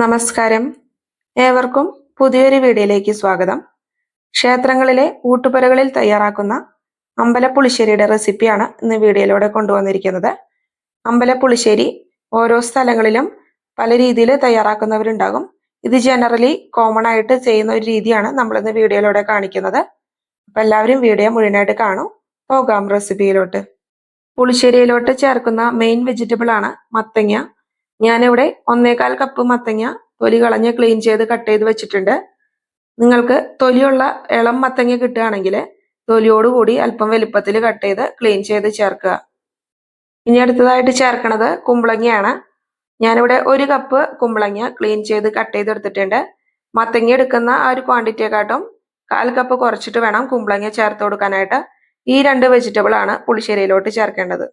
നമസ്കാരം. ഏവർക്കും പുതിയൊരു വീഡിയോയിലേക്ക് സ്വാഗതം. ക്ഷേത്രങ്ങളിലെ ഊട്ടുപുരകളിൽ തയ്യാറാക്കുന്ന അമ്പലപ്പുളിശ്ശേരിയുടെ റെസിപ്പിയാണ് ഇന്ന് വീഡിയോയിലൂടെ കൊണ്ടുവന്നിരിക്കുന്നത്. അമ്പലപ്പുളിശ്ശേരി ഓരോ സ്ഥലങ്ങളിലും പല രീതിയിൽ തയ്യാറാക്കുന്നവരുണ്ടാകും. ഇത് ജനറലി കോമൺ ആയിട്ട് ചെയ്യുന്ന ഒരു രീതിയാണ് നമ്മളിന്ന് വീഡിയോയിലൂടെ കാണിക്കുന്നത്. അപ്പം എല്ലാവരും വീഡിയോ മുഴുവനായിട്ട് കാണും. പോകാം റെസിപ്പിയിലോട്ട്. പുളിശ്ശേരിയിലോട്ട് ചേർക്കുന്ന മെയിൻ വെജിറ്റബിൾ ആണ് മത്തങ്ങ. ഞാനിവിടെ ഒന്നേകാൽ കപ്പ് മത്തങ്ങ തൊലി കളഞ്ഞ് ക്ലീൻ ചെയ്ത് കട്ട് ചെയ്ത് വെച്ചിട്ടുണ്ട്. നിങ്ങൾക്ക് തൊലിയുള്ള ഇളം മത്തങ്ങ കിട്ടുകയാണെങ്കിൽ തൊലിയോടുകൂടി അല്പം വലുപ്പത്തിൽ കട്ട് ചെയ്ത് ക്ലീൻ ചെയ്ത് ചേർക്കുക. ഇനി അടുത്തതായിട്ട് ചേർക്കണത് കുമ്പളങ്ങയാണ്. ഞാനിവിടെ ഒരു കപ്പ് കുമ്പളങ്ങ ക്ലീൻ ചെയ്ത് കട്ട് ചെയ്തെടുത്തിട്ടുണ്ട് മത്തങ്ങ എടുക്കുന്ന ആ ഒരു ക്വാണ്ടിറ്റിയെക്കാട്ടും കാൽ കപ്പ് കുറച്ചിട്ട് വേണം കുമ്പളങ്ങ ചേർത്ത് കൊടുക്കാനായിട്ട്. ഈ രണ്ട് വെജിറ്റബിൾ ആണ് പുളിശ്ശേരിയിലോട്ട് ചേർക്കേണ്ടത്.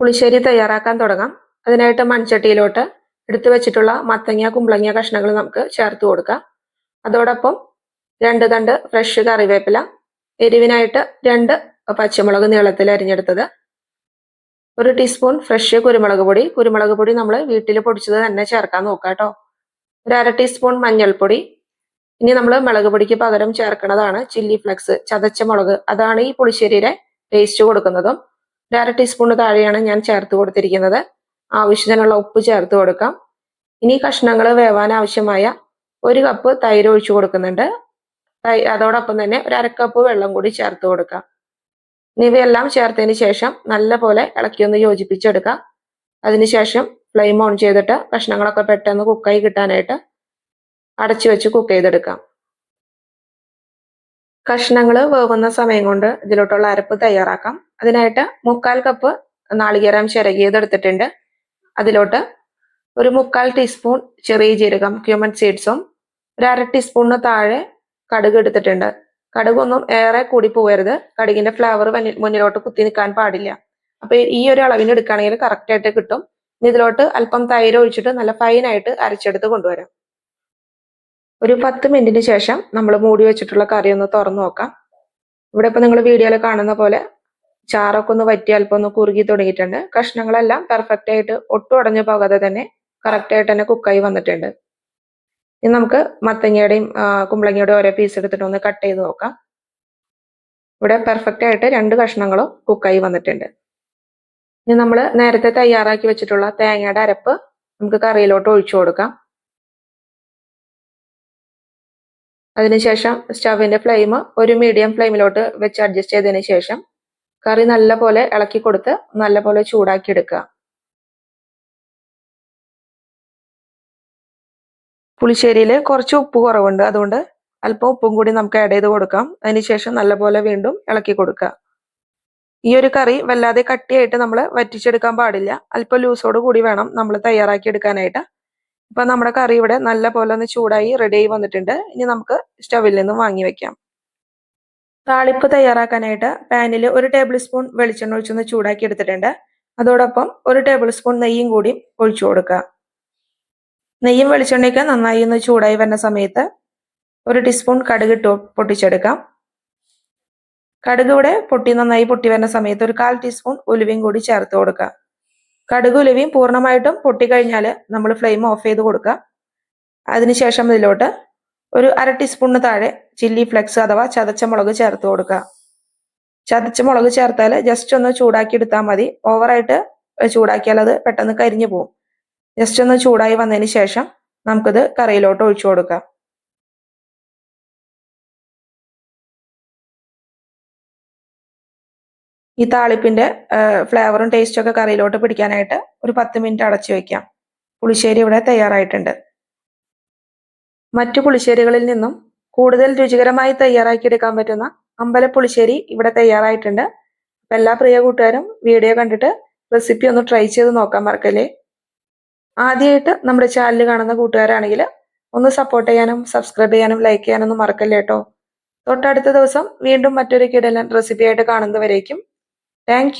പുളിശ്ശേരി തയ്യാറാക്കാൻ തുടങ്ങാം. അതിനായിട്ട് മൺചട്ടിയിലോട്ട് എടുത്തു വെച്ചിട്ടുള്ള മത്തങ്ങ കുമ്പളങ്ങ കഷ്ണങ്ങൾ നമുക്ക് ചേർത്ത് കൊടുക്കാം. അതോടൊപ്പം രണ്ട് തണ്ട് ഫ്രഷ് കറിവേപ്പില എരിവിനായിട്ട് രണ്ട് പച്ചമുളക് നീളത്തിൽ അരിഞ്ഞെടുത്തത്. ഒരു ടീസ്പൂൺ ഫ്രഷ് കുരുമുളക് പൊടി. കുരുമുളക് പൊടി നമ്മൾ വീട്ടിൽ പൊടിച്ചത് തന്നെ ചേർക്കാൻ നോക്കാം കേട്ടോ. ഒരു അര ടീസ്പൂൺ മഞ്ഞൾപ്പൊടി. ഇനി നമ്മൾ മുളക് പൊടിക്ക് പകരം ചേർക്കുന്നതാണ് ചില്ലി ഫ്ലെക്സ് ചതച്ച മുളക്. അതാണ് ഈ പുളിശ്ശേരിയുടെ ടേസ്റ്റ് കൊടുക്കുന്നതും. ഒരു അര ടീസ്പൂൺ താഴെയാണ് ഞാൻ ചേർത്ത് കൊടുത്തിരിക്കുന്നത്. ആവശ്യത്തിനുള്ള ഉപ്പ് ചേർത്ത് കൊടുക്കാം. ഇനി കഷ്ണങ്ങൾ വേവാൻ ആവശ്യമായ ഒരു കപ്പ് തൈര് ഒഴിച്ചു കൊടുക്കുന്നുണ്ട്. അതോടൊപ്പം തന്നെ ഒരു അരക്കപ്പ് വെള്ളം കൂടി ചേർത്ത് കൊടുക്കാം. ഇനി ഇവയെല്ലാം ചേർത്തതിന് ശേഷം നല്ല പോലെ ഇളക്കിയൊന്ന് യോജിപ്പിച്ചെടുക്കാം. അതിനുശേഷം ഫ്ലെയിം ഓൺ ചെയ്തിട്ട് കഷ്ണങ്ങളൊക്കെ പെട്ടെന്ന് കുക്കായി കിട്ടാനായിട്ട് അടച്ചു വെച്ച് കുക്ക് ചെയ്തെടുക്കാം. കഷ്ണങ്ങൾ വേവുന്ന സമയം കൊണ്ട് ഇതിലോട്ടുള്ള അരപ്പ് തയ്യാറാക്കാം. അതിനായിട്ട് മുക്കാൽ കപ്പ് നാളികേരം ചിരകിയതെടുത്തിട്ടുണ്ട്. അതിലോട്ട് ഒരു മുക്കാൽ ടീസ്പൂൺ ചെറിയ ജീരകം ക്യൂമൻ സീഡ്സും ഒരു അര ടീസ്പൂണിന് താഴെ കടുക് എടുത്തിട്ടുണ്ട്. കടുകൊന്നും ഏറെ കൂടി പോകരുത്. കടുകിന്റെ ഫ്ലേവർ മുന്നിലോട്ട് കുത്തി നിൽക്കാൻ പാടില്ല. അപ്പൊ ഈ ഒരു അളവിന് എടുക്കുകയാണെങ്കിൽ കറക്റ്റ് ആയിട്ട് കിട്ടും. ഇനി ഇതിലോട്ട് അല്പം തൈര് ഒഴിച്ചിട്ട് നല്ല ഫൈൻ ആയിട്ട് അരച്ചെടുത്ത് കൊണ്ടുവരാം. ഒരു പത്ത് മിനിറ്റിന് ശേഷം നമ്മൾ മൂടി വെച്ചിട്ടുള്ള കറി ഒന്ന് തുറന്നു നോക്കാം. ഇവിടെ ഇപ്പൊ നിങ്ങൾ വീഡിയോയിൽ കാണുന്ന പോലെ ചാറൊക്കെ ഒന്ന് വറ്റി അല്പം ഒന്ന് കുറുകി തുടങ്ങിയിട്ടുണ്ട്. കഷ്ണങ്ങളെല്ലാം പെർഫെക്റ്റ് ആയിട്ട് ഒട്ടും അടഞ്ഞു പോകാതെ തന്നെ കറക്റ്റ് ആയിട്ട് തന്നെ കുക്കായി വന്നിട്ടുണ്ട്. ഇനി നമുക്ക് മത്തങ്ങയുടെയും കുമ്പളങ്ങയുടെയും ഓരോ പീസ് എടുത്തിട്ട് ഒന്ന് കട്ട് ചെയ്ത് നോക്കാം. ഇവിടെ പെർഫെക്റ്റ് ആയിട്ട് രണ്ട് കഷ്ണങ്ങളും കുക്കായി വന്നിട്ടുണ്ട്. ഇനി നമ്മൾ നേരത്തെ തയ്യാറാക്കി വെച്ചിട്ടുള്ള തേങ്ങയുടെ അരപ്പ് നമുക്ക് കറിയിലോട്ട് ഒഴിച്ചു കൊടുക്കാം. അതിനുശേഷം സ്റ്റവിന്റെ ഫ്ലെയിം ഒരു മീഡിയം ഫ്ലെയിമിലോട്ട് വെച്ച് അഡ്ജസ്റ്റ് ചെയ്തതിന് ശേഷം കറി നല്ല പോലെ ഇളക്കി കൊടുത്ത് നല്ല പോലെ ചൂടാക്കി എടുക്കുക. പുളിശ്ശേരിയിൽ കുറച്ച് ഉപ്പ് കുറവുണ്ട്. അതുകൊണ്ട് അല്പം ഉപ്പും കൂടി നമുക്ക് ആഡ് ചെയ്ത് കൊടുക്കാം. അതിനുശേഷം നല്ലപോലെ വീണ്ടും ഇളക്കി കൊടുക്കുക. ഈ ഒരു കറി വല്ലാതെ കട്ടിയായിട്ട് നമ്മൾ വറ്റിച്ചെടുക്കാൻ പാടില്ല. അല്പം ലൂസോട് കൂടി വേണം നമ്മൾ തയ്യാറാക്കി എടുക്കാനായിട്ട്. ഇപ്പം നമ്മുടെ കറി ഇവിടെ നല്ല പോലെ ഒന്ന് ചൂടായി റെഡി ആയി വന്നിട്ടുണ്ട്. ഇനി നമുക്ക് സ്റ്റവിൽ നിന്നും വാങ്ങി വെക്കാം. താളിപ്പ് തയ്യാറാക്കാനായിട്ട് പാനിൽ ഒരു ടേബിൾ സ്പൂൺ വെളിച്ചെണ്ണ ഒഴിച്ചൊന്ന് ചൂടാക്കി എടുത്തിട്ടുണ്ട്. അതോടൊപ്പം ഒരു ടേബിൾ സ്പൂൺ നെയ്യും കൂടി ഒഴിച്ചു കൊടുക്കുക. നെയ്യും വെളിച്ചെണ്ണയൊക്കെ നന്നായി ഒന്ന് ചൂടായി വരുന്ന സമയത്ത് ഒരു ടീസ്പൂൺ കടുക് ഇട്ട് പൊട്ടിച്ചെടുക്കാം. കടുക് ഇവിടെ പൊട്ടി നന്നായി പൊട്ടി വരുന്ന സമയത്ത് ഒരു കാൽ ടീസ്പൂൺ ഉലുവയും കൂടി ചേർത്ത് കൊടുക്കുക. കടുക് ഉലുവയും പൂർണമായിട്ടും പൊട്ടിക്കഴിഞ്ഞാൽ നമ്മൾ ഫ്ലെയിം ഓഫ് ചെയ്ത് കൊടുക്കുക. അതിനുശേഷം ഇതിലോട്ട് ഒരു അര ടീസ്പൂണിന് താഴെ ചില്ലി ഫ്ലെക്സ് അഥവാ ചതച്ച മുളക് ചേർത്ത് കൊടുക്കുക. ചതച്ച മുളക് ചേർത്താൽ ജസ്റ്റ് ഒന്ന് ചൂടാക്കി എടുത്താൽ മതി. ഓവറായിട്ട് ചൂടാക്കിയാൽ അത് പെട്ടെന്ന് കരിഞ്ഞു പോകും ജസ്റ്റ് ഒന്ന് ചൂടായി വന്നതിന് ശേഷം നമുക്കിത് കറിയിലോട്ട് ഒഴിച്ചു കൊടുക്കാം. ഈ താളിപ്പിന്റെ ഫ്ലേവറും ടേസ്റ്റും ഒക്കെ കറിയിലോട്ട് പിടിക്കാനായിട്ട് ഒരു പത്ത് മിനിറ്റ് അടച്ചു വെക്കാം. പുളിശ്ശേരി ഇവിടെ തയ്യാറായിട്ടുണ്ട്. മറ്റു പുളിശ്ശേരികളിൽ നിന്നും കൂടുതൽ രുചികരമായി തയ്യാറാക്കിയെടുക്കാൻ പറ്റുന്ന അമ്പലപ്പുളിശ്ശേരി ഇവിടെ തയ്യാറായിട്ടുണ്ട്. അപ്പൊ എല്ലാ പ്രിയ കൂട്ടുകാരും വീഡിയോ കണ്ടിട്ട് റെസിപ്പി ഒന്ന് ട്രൈ ചെയ്ത് നോക്കാൻ മറക്കല്ലേ? ആദ്യമായിട്ട് നമ്മുടെ ചാനൽ കാണുന്ന കൂട്ടുകാരാണെങ്കിൽ ഒന്ന് സപ്പോർട്ട് ചെയ്യാനും സബ്സ്ക്രൈബ് ചെയ്യാനും ലൈക്ക് ചെയ്യാനൊന്നും മറക്കല്ലേ കേട്ടോ? തൊട്ടടുത്ത ദിവസം വീണ്ടും മറ്റൊരു കിടലൻ റെസിപ്പിയായിട്ട് കാണുന്നവരേക്കും. താങ്ക്